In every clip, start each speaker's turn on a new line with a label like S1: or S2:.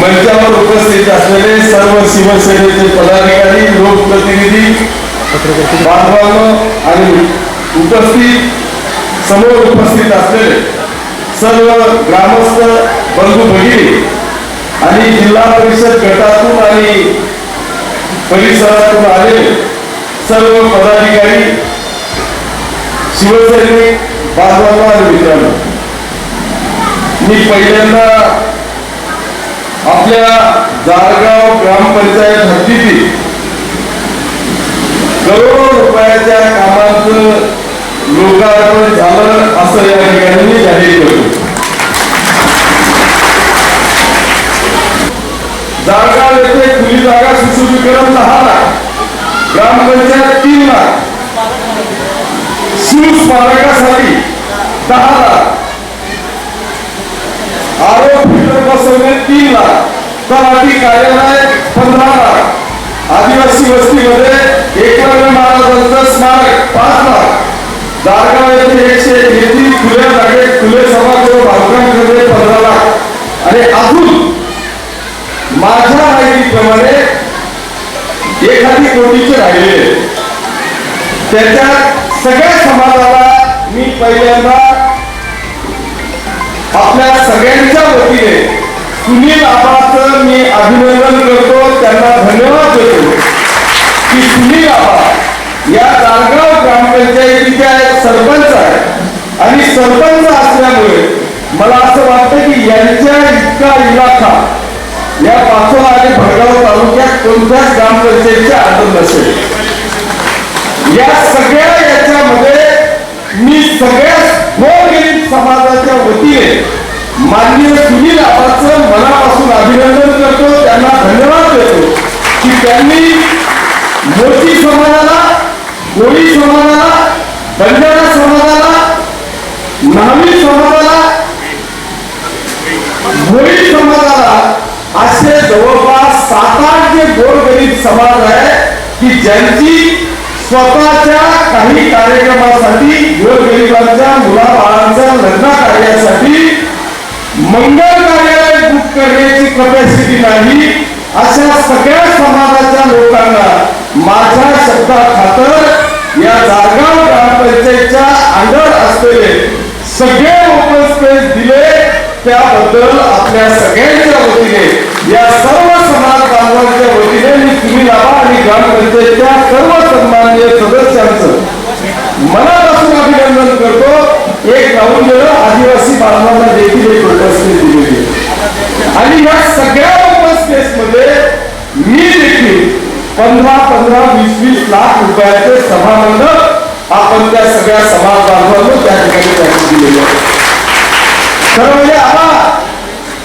S1: मंचावर उपस्थित असलेले सर्व शिवसेनेचे पदाधिकारी लोकप्रतिनिधी बांधवांनो आणि उपस्थित समोर उपस्थित असलेले सर्व ग्रामस्थ बंधू भगिनी आणि जिल्हा परिषद गटातून आणि परिसरातून आलेले सर्व पदाधिकारी शिवसैनिक मित्रांनो मी पहिल्यांदा आपल्या जारगाव ग्रामपंचायत हद्दीतील करोडो रुपयाच्या कामांचं लोकार्पण झालं असं या ठिकाणी जाहीर करतो. जारगाव येथे खुली जागा सुशोभीकरण दहा लाख ग्रामपंचायत तीन लाख. शिवस्मारकासाठी दहा लाख आरोप फिल्टर बसवणे तीन लाख तलाठी कार्यालय पंधरा लाख. आदिवासी वस्तीमध्ये एकलव्य महाराजांचं स्मारक पाच लाख. दारगाव येथे एकशे तेहतीस खुल्या जागेत खुले सभागृह बांधकाम पंधरा लाख. आणि अजून माझ्या माहितीप्रमाणे एखादी कोटीचे राहिले. त्याच्यात सगळ्या समाजाला मी पहिल्यांदा आपल्या सगळ्यांच्या वतीने सुनील आबाचं मी अभिनंदन करतो त्यांना धन्यवाद देतो. की सुनील आबा या दारगाव ग्रामपंचायतीच्या सरपंच आहे. आणि सरपंच असल्यामुळे मला असं वाटतं की यांच्या इतका इलाका या पाचोळा आणि भडगाव तालुक्यात कोणत्याच ग्रामपंचायतीच्या अंतर नसेल. या सगळ्या मी सगळ्या गोरगरीब समाजाच्या वतीने माननीय सुनील आबाचं मनापासून अभिनंदन करतो त्यांना धन्यवाद देतो की त्यांनी मोठी समाजाला कोळी समाजाला बंजारा समाजाला नावी समाजाला भोई समाजाला असे जवळपास सात आठ जे गोरगरीब समाज आहे की ज्यांची स्वतःच्या काही कार्यक्रमासाठी गोरगरिबांच्या मुलाबाळांच्या लग्न कार्यासाठी मंगल कार्यालय बुक करण्याची कपॅसिटी नाही अशा सगळ्या समाजाच्या लोकांना माझ्या शब्दा खातर या जारगाव ग्रामपंचायतच्या अंडर असलेले सगळे ओपन स्पेस दिले त्याबद्दल आपल्या सगळ्यांच्या वतीने या सर्व समाज बांधवांच्या वतीने मी तुम्ही लावा आणि ग्रामपंचायतच्या सर्व सदस्यांचं मनापासून अभिनंदन करतो. एक राहून गेलं आदिवासी बांधवांना देखील एक उपस्थिती दिलेली आणि या सगळ्या ओपन मी देखील पंधरा पंधरा वीस वीस लाख रुपयाचे सभामंडप आपण त्या सगळ्या समाज बांधवांना त्या ठिकाणी दिले दिलेले आहे खरं म्हणजे आता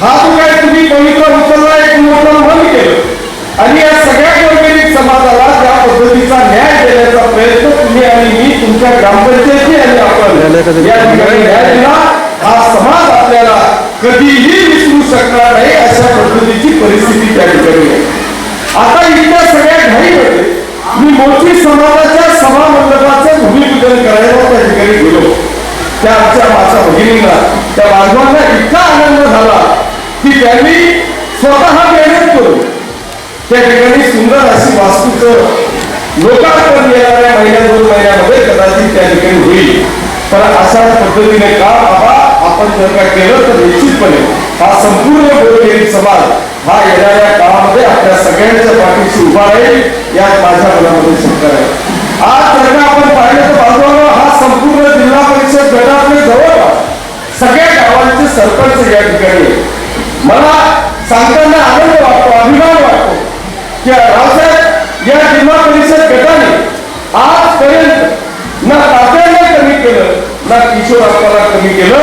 S1: हा जो काय तुम्ही पवित्र उचलला एक मोठं मन केलं आणि या सगळ्या गोरगरीब समाजाला त्या पद्धतीचा न्याय देण्याचा प्रयत्न तुम्ही आणि मी तुमच्या ग्रामपंचायती आणि आपण. या ठिकाणी न्याय दिला हा समाज आपल्याला कधीही विसरू शकणार नाही अशा पद्धतीची परिस्थिती त्या ठिकाणी आहे. आता इथल्या सगळ्या घाईमध्ये मी मोठी समाजाच्या सभा मंडपाचं भूमिपूजन करायला त्या ठिकाणी गेलो. त्या आमच्या माझ्या भगिनींना त्या बांधवांना इतका आनंद झाला की त्यांनी स्वतः मेहनत करून त्या ठिकाणी सुंदर अशी वास्तूचं लोकार्पण येणाऱ्या महिन्या दोन महिन्यामध्ये कदाचित त्या ठिकाणी होईल. पण अशा पद्धतीने का बाबा आपण जर का केलं तर निश्चितपणे हा संपूर्ण गोरगरीब समाज हा येणाऱ्या काळामध्ये आपल्या सगळ्यांच्या पाठीशी उभा राहील यात माझ्या मनामध्ये शंका आहे आज जर का आपण पाहिलं तर बाजूला हा संपूर्ण जिल्हा परिषद गटातले जवळपास सगळ्या गावांचे सरपंच या ठिकाणी मला सांगताना आनंद वाटतो अभिमान वाटतो की रावसाहेब या जिल्हा परिषद गटाने आजपर्यंत ना तात्यांना कमी केलं ना किशोर किशोराप्पाला कमी केलं.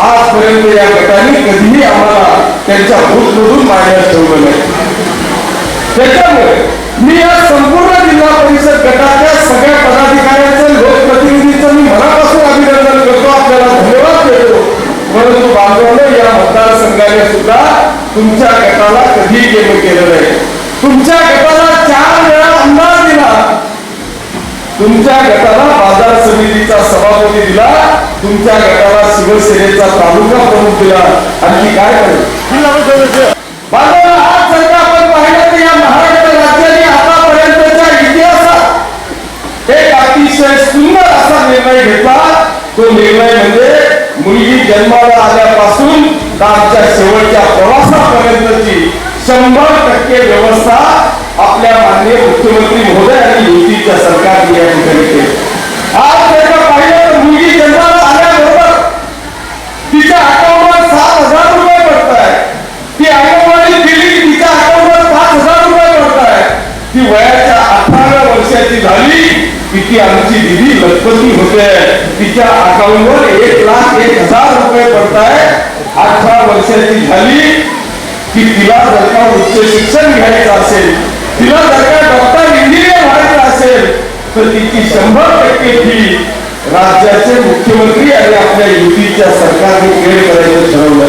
S1: आजपर्यंत या गटाने कधीही आम्हाला त्यांच्या भूतमधून मांडण्यात ठेवलं नाही. त्याच्यामुळे मी या संपूर्ण जिल्हा परिषद गटाच्या सगळ्या पदाधिकाऱ्यांचं लोकप्रतिनिधीचं मी मनापासून अभिनंदन करतो. आपल्याला धन्यवाद देतो. परंतु बांधवांनो या मतदारसंघाने सुद्धा तुमच्या गटाला कधी केलं केलं नाही. तुमच्या गटाला चार तुमच्या गटाला बाजार समितीचा सभापती दिला तुमच्या गटाला शिवसेनेचा तालुका प्रमुख दिला. आणखी काय करू बांधवांनो, आज जर का आपण पाहिलं तर या महाराष्ट्र राज्याने आतापर्यंतच्या इतिहासात एक अतिशय सुंदर असा निर्णय घेतला. तो निर्णय म्हणजे मुलगी जन्माला आल्यापासून तर आमच्या शेवटच्या प्रवासापर्यंतची शंभर टक्के व्यवस्था आपल्या माननीय मुख्यमंत्री महोदय आणि युतीच्या सरकारने या ठिकाणी केले. आज जर का पाहिलं तर मुलगी जन्माला आल्याबरोबर तिच्या अकाउंटवर सात हजार रुपये पडत आहे ती अंगणवाडी गेली तिच्या अकाउंटवर पाच हजार रुपये पडत आहे ती वयाच्या अठराव्या वर्षाची झाली की ती आमची दिदी लखपती होते. तिच्या अकाउंटवर एक लाख एक हजार रुपये पडत आहे अठरा वर्षाची झाली की तिला जर का उच्च शिक्षण घ्यायचं असेल तिला जर का डॉक्टर इंजिनियर व्हायचं असेल तर तिची शंभर टक्के फी राज्याचे मुख्यमंत्री आणि आपल्या युतीच्या सरकारने पेड करायचं ठरवलं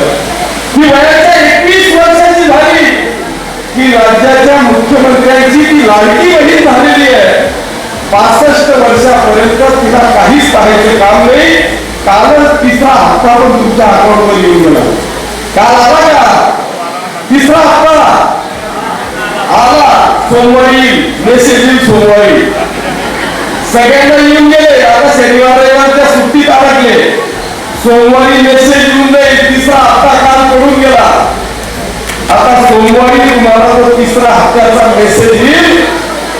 S1: ती वयाच्या एकवीस वर्षाची झाली. की राज्याच्या मुख्यमंत्र्यांची ती लाडकी बहीण झालेली आहे. पासष्ट वर्षापर्यंत तिला काहीच पाहायचं काम नाही. कालच तिसरा हप्ता पण तुमच्या अकाउंटवर येऊन गेला. काल आला का? तिसरा हप्ता. आला सोमवारी मेसेज येईल सोमवारी. सगळ्यांना येऊन गेले. आता शनिवार रविवारच्या सुट्टीत अडकले. सोमवारी मेसेज येऊन जाईल. तिसरा हप्ता काल पडून गेला. आता सोमवारी तुम्हाला तो तिसरा हप्त्याचा मेसेज येईल.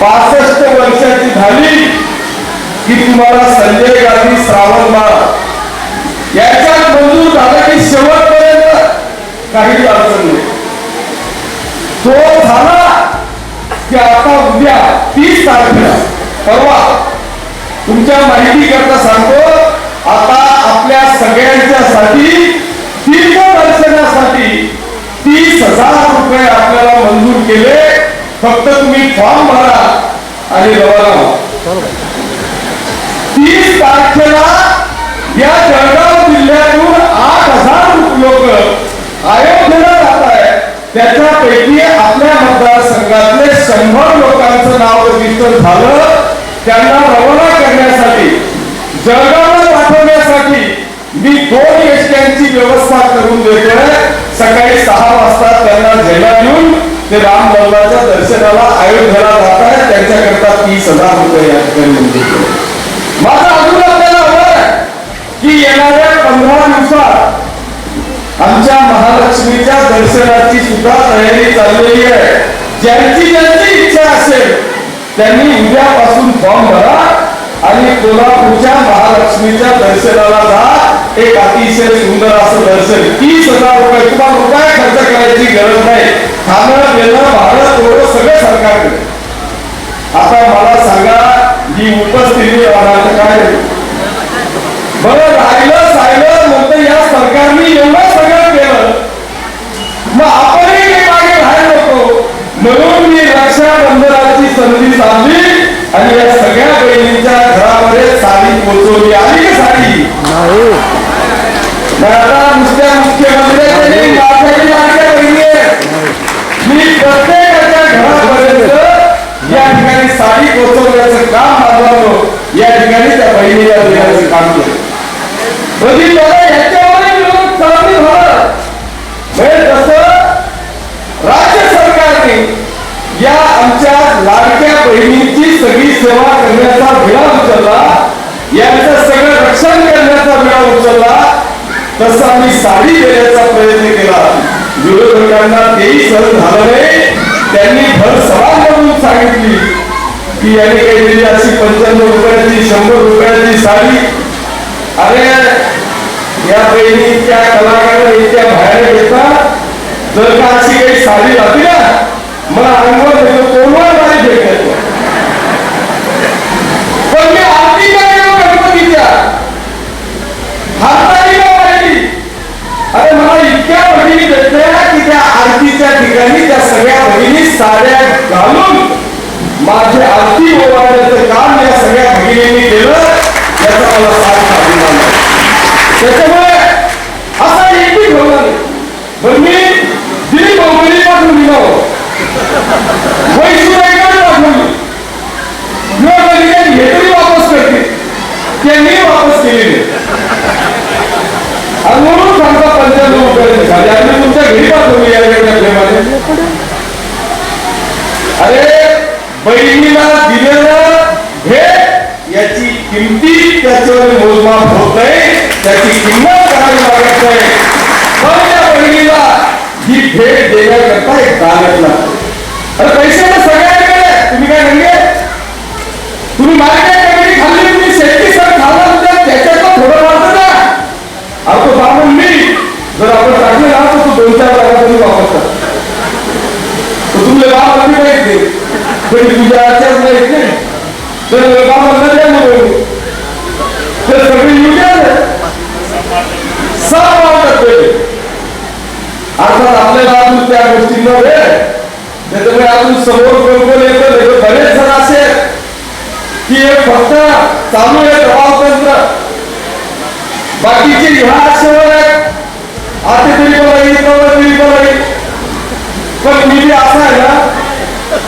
S1: पासष्ट वर्षाची झाली की तुम्हाला संजय गांधी श्रावण बाळ याच्यात मंजूर झाला की शेवटपर्यंत काही अडचण नाही. तो झाला की आता उद्या तीस तारखेला परवा तुमच्या माहिती करता सांगतो आता आपल्या सगळ्यांच्यासाठी तीर्थदर्शनासाठी तीस हजार रुपये आपल्याला मंजूर केले. फक्त तुम्ही फॉर्म भरा आणि रवाना तीस तारखेला या जळगाव जिल्ह्यातून आठ हजार लोक अयोध्येला जात आहे त्याच्यापैकी झालं त्यांना रवाना करण्यासाठी जळगावला पाठवण्यासाठी मी दोन एसट्यांची व्यवस्था करून देतोय सकाळी सहा वाजता त्यांना झेला घेऊन ते राम लल्लाच्या दर्शनाला अयोध्येला जात आहेत त्यांच्याकरता तीस हजार रुपये या ठिकाणी मंजूर अजून आपल्याला हवं आहे की येणाऱ्या पंधरा दिवसात आमच्या महालक्ष्मीच्या दर्शनाची सुद्धा तयारी चाललेली आहे. ज्यांची ज्यांची इच्छा असेल त्यांनी उद्यापासून फॉर्म भरा आणि कोल्हापूरच्या महालक्ष्मीच्या दर्शनाला जा. एक अतिशय सुंदर असं दर्शन. तीस हजार रुपये. तुम्हाला रुपये खर्च करायची गरज नाही. खाणं देणं भारत तोडं सगळं सरकार आता मला सांगा ही उपस्थिती राहणार काय? बरं राहिलं सायलं नंतर या सरकारने एवढं सगळं केलं मग आपणही काही मागे राहायला नको म्हणून मी रक्षाबंधनाची संधी साधली आणि या सगळ्या बहिणींच्या घरामध्ये साडी पोचवली. आली का साडी? नाही. नुसत्या बहिणी आहेत. मी प्रत्येकाच्या घरापर्यंत या ठिकाणी साडी पोचवण्याचं काम माझं या ठिकाणी त्या बहिणीला देण्याचं काम केलं बहिणींची सगळी सेवा करण्याचा विळा उचलला यांचं सगळं रक्षण करण्याचा विळा उचलला तसं आम्ही साडी देण्याचा प्रयत्न केला. विरोधकांना तेही सहन झालं नाही. त्यांनी भर सवाल करून सांगितली की याने काही दिली अशी पंच्याण्णव रुपयाची शंभर रुपयाची साडी अरे या बहिणी त्या कलाकारांना इतक्या बाहेर येतात जर का अशी काही साडी राहते ना मला अंगवर येतो नाही भेटत? मोजमाप होत त्याची किंमत करावी लागत नाही पण ही भेट देण्याकरता एक दालत लागते अरे पैसे तर सगळ्यांकडे तुम्ही काय म्हणजे तुम्ही मार्केट कमिटी खाल्ली तुम्ही शेती सर खाल्ला म्हणजे त्याच्यातलं थोडं वाटतं ना अहो तो बाबून मी जर आपण टाकले ना तो दोन चार जागा तुम्ही वापरतात तर तुमले नाही ते तुझ्या आचार नाही तर आपल्याला अजून त्या गोष्टींना वेळ. त्याच्यामुळे अजून समोर कोण कोण येतं नाही बरेच जण असे आहेत की हे फक्त चालू आहे प्रभाव तंत्र. बाकीचे ह्या आशेवर आहेत. आता तरी बोलावी कवर तरी बोलावी पण मी बी असा आहे ना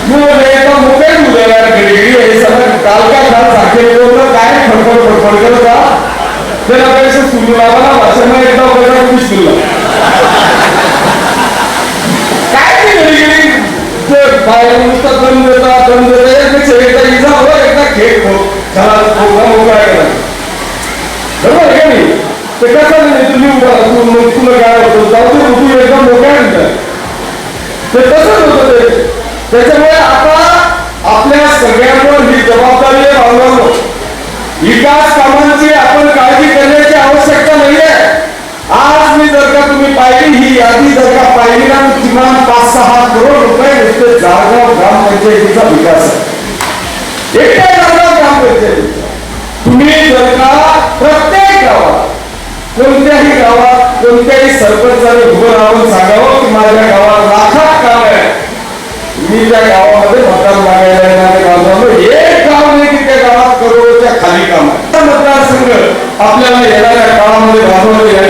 S1: मी एका मोकळे मुलाला यार हे सगळं काल का काल सारखे बोललं काय फडफड फडफड करता? त्याला पैसे सुरू लावा भाषण एकदा बघा तुम्ही सुरू बाहेर नुसतं दम देता दम देता एकदा एकदा इजा हो एकदा खेळ हो. बरोबर आहे का नाही? ते कसं नाही तुम्ही उभा तू मग तुला काय होतं. जाऊ दे तू एकदम मोकळा ते तसंच होतं ते. त्याच्यामुळे आता आपल्या सगळ्यांवर ही जबाबदारी आहे विकास कामांची आपण काळजी करण्याची आवश्यकता नाहीये. तुम्ही जर का तुम्ही पाहिली ही यादी जर का पाहिली ना किमान पाच सहा करोड रुपये नुसते जाळगाव ग्रामपंचायतीचा विकास आहे. एकट्या जाळगाव ग्रामपंचायतीचा तुम्ही जर का प्रत्येक गावात कोणत्याही गावात कोणत्याही सरपंचाने उभं राहून सांगावं की माझ्या गावात लाखात काम आहे. मी त्या गावामध्ये मतदान मागायला येणाऱ्या गावामध्ये एक गाव नाही की त्या गावात करोडच्या खाली काम आहे. मतदारसंघ आपल्याला येणाऱ्या काळामध्ये राबवलं या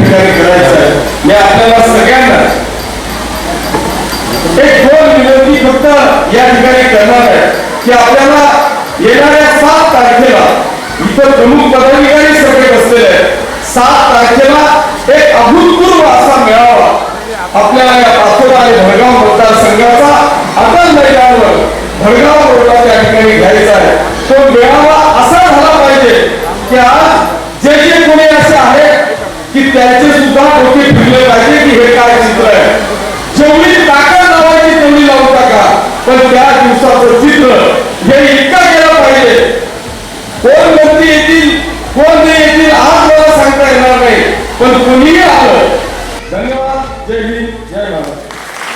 S1: हे आपल्याला सगळ्यांना एक दोन विनंती फक्त या ठिकाणी करणार आहे की आपल्याला येणाऱ्या सात तारखेला इतर प्रमुख पदाधिकारी सगळे बसलेले सात तारखेला एक अभूतपूर्व असा मेळावा आपल्याला या पाचोरा आणि भडगाव मतदारसंघाचा अटल मैदानावर भडगाव रोडला त्या ठिकाणी घ्यायचा आहे. तो मेळावा असा झाला पाहिजे की आज जे जे कोणी असे आहेत की त्याचे सुद्धा डोके फिरले पाहिजे की हे काय चित्र आहे. जेवढी ताकद लावायची तेवढी लावू टाका पण त्या दिवसाचं चित्र हे इतका केलं पाहिजे. कोण व्यक्ती येतील कोण नाही येतील आज मला सांगता येणार नाही. पण कोणीही आलं. धन्यवाद.